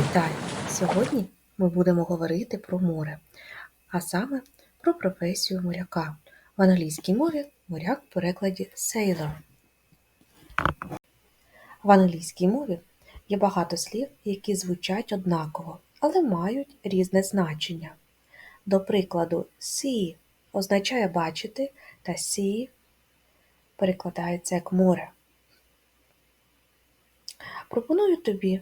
Вітаю! Сьогодні ми будемо говорити про море, а саме про професію моряка. В англійській мові моряк в перекладі sailor. В англійській мові є багато слів, які звучать однаково, але мають різне значення. До прикладу, see означає бачити, та see перекладається як море. Пропоную тобі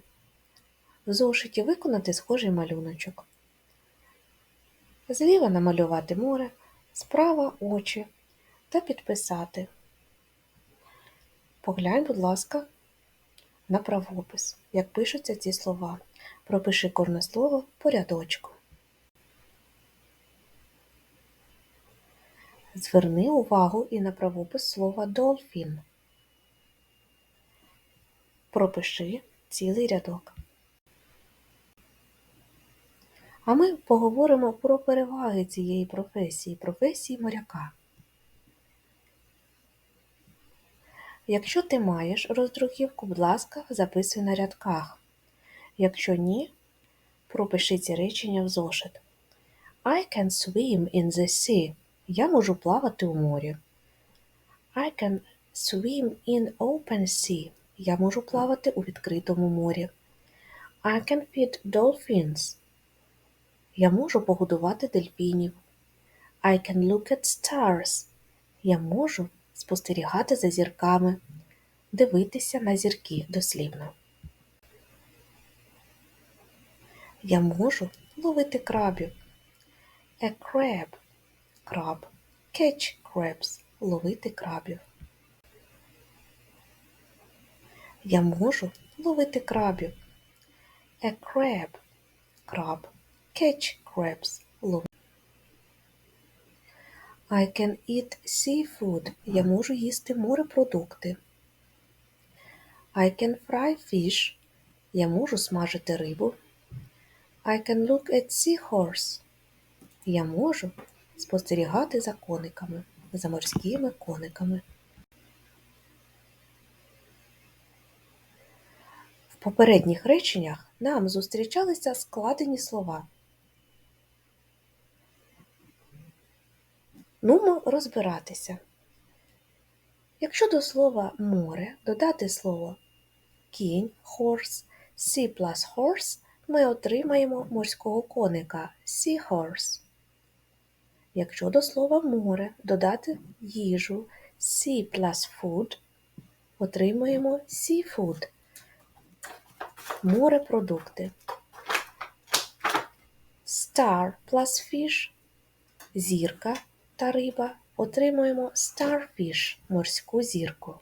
в зошиті виконати схожий малюночок. Зліва намалювати море, справа очі та підписати. Поглянь, будь ласка, на правопис, як пишуться ці слова. Пропиши кожне слово по рядочку. Зверни увагу і на правопис слова dolphin. Пропиши цілий рядок. А ми поговоримо про переваги цієї професії, професії моряка. Якщо ти маєш роздруківку, будь ласка, записуй на рядках. Якщо ні, пропиши ці речення в зошит. I can swim in the sea. Я можу плавати у морі. I can swim in open sea. Я можу плавати у відкритому морі. I can feed dolphins. Я можу погодувати дельфінів. I can look at stars. Я можу спостерігати за зірками, дивитися на зірки дослівно. Я можу ловити крабів. A crab – краб. Catch crabs – ловити крабів. Я можу ловити крабів. A crab – краб. Catch crabs – ловити. I can eat seafood. Я можу їсти морепродукти. I can fry fish. Я можу смажити рибу. I can look at seahorse. Я можу спостерігати за кониками, за морськими кониками. В попередніх реченнях нам зустрічалися складені слова. Нумо розбиратися. Якщо до слова море додати слово кінь, horse, sea plus horse, ми отримаємо морського коника seahorse. Якщо до слова море додати їжу sea plus food, отримаємо seafood. Морепродукти. Star plus fish зірка та риба отримуємо starfish морську зірку.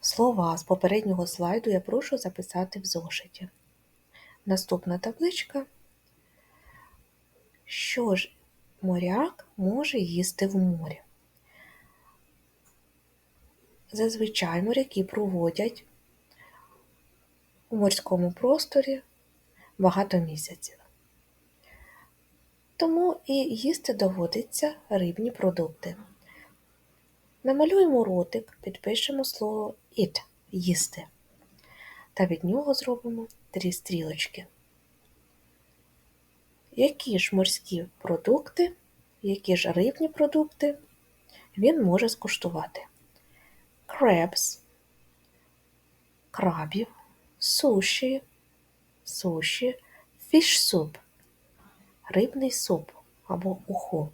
Слова з попереднього слайду я прошу записати в зошиті. Наступна табличка. Що ж моряк може їсти в морі? Зазвичай моряки проводять у морському просторі багато місяців. Тому і їсти доводиться рибні продукти. Намалюємо ротик, підпишемо слово eat їсти. Та від нього зробимо три стрілочки. Які ж морські продукти, які ж рибні продукти він може скуштувати? Crabs, крабів, суші, суші, soup, рибний суп або уху.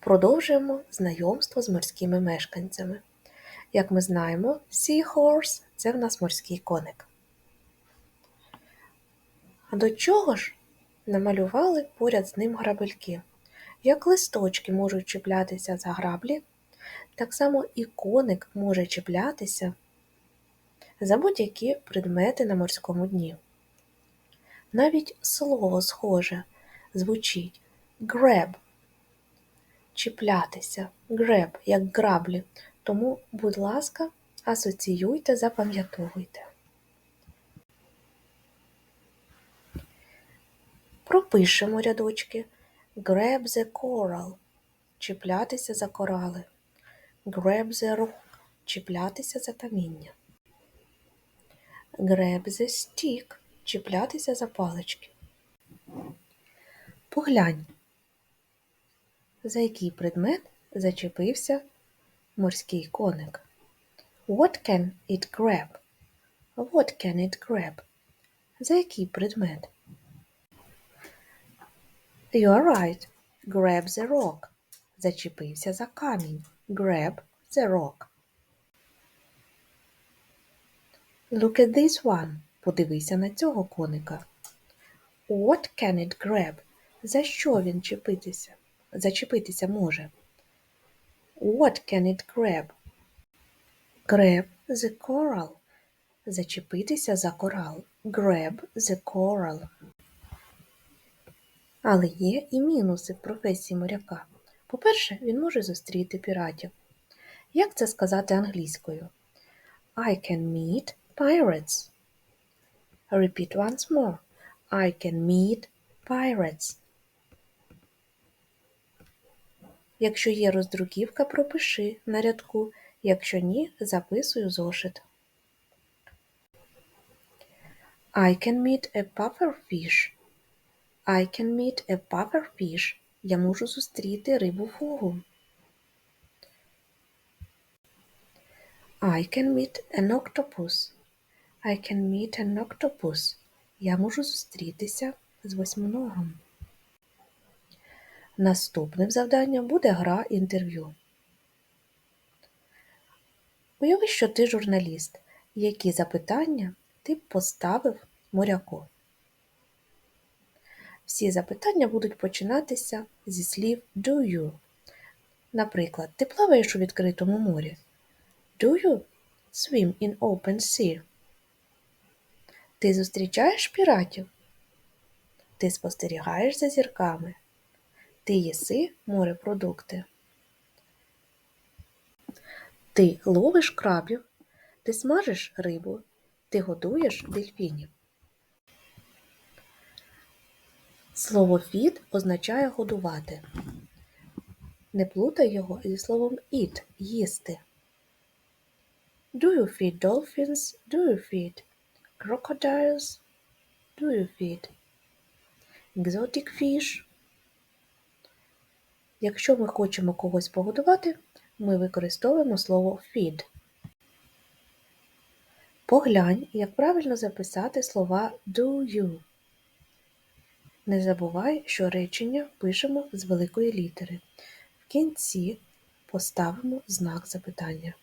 Продовжуємо знайомство з морськими мешканцями. Як ми знаємо, Seahorse – це в нас морський коник. До чого ж намалювали поряд з ним грабельки? Як листочки можуть чіплятися за граблі, так само і коник може чіплятися за будь-які предмети на морському дні. Навіть слово схоже звучить grab чіплятися, grab, як граблі. Тому, будь ласка, Асоціюйте, запам'ятовуйте. Пропишемо рядочки. Grab the coral. Чіплятися за корали. Grab the rock. Чіплятися за каміння. Grab the stick. Чіплятися за палички. Поглянь, за який предмет зачепився морський коник. What can it grab? What can it grab? За який предмет? You are right. Grab the rock. Зачепився за камінь. Grab the rock. Look at this one. Подивися на цього коника. What can it grab? За що він чепитися? Зачепитися може? What can it grab? Grab the coral. Зачепитися за корал. Grab the coral. Але є і мінуси в професії моряка. По-перше, він може зустріти піратів. Як це сказати англійською? I can meet pirates. Repeat once more. I can meet pirates. Якщо є роздруківка, пропиши на рядку. Якщо ні, записуй у зошит. I can meet a pufferfish. I can meet a pufferfish. Я можу зустріти рибу фугу. I can meet an octopus. I can meet an octopus. Я можу зустрітися з восьминогом. Наступним завданням буде гра інтерв'ю. Уяви, що ти журналіст. Які запитання ти поставив моряку? Всі запитання будуть починатися зі слів do you. Наприклад, ти плаваєш у відкритому морі. Do you swim in open sea? Ти зустрічаєш піратів? Ти спостерігаєш за зірками? Ти їси морепродукти? Ти ловиш крабів? Ти смажиш рибу? Ти годуєш дельфінів? Слово feed означає годувати. Не плутай його зі словом eat їсти. Do you feed dolphins? Do you feed crocodiles? Do you feed exotic fish? Якщо ми хочемо когось погодувати, ми використовуємо слово feed. Поглянь, як правильно записати слова do you. Не забувай, що речення пишемо з великої літери. В кінці поставимо знак запитання.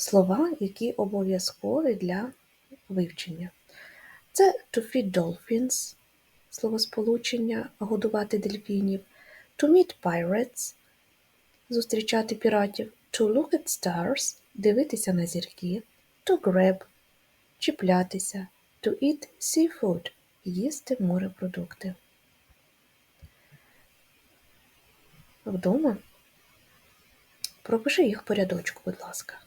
Слова, які обов'язкові для вивчення. Це to feed dolphins, словосполучення годувати дельфінів, to meet pirates, зустрічати піратів, to look at stars, дивитися на зірки, to grab, чіплятися, to eat seafood, їсти морепродукти. Вдома пропиши їх по рядочку, будь ласка.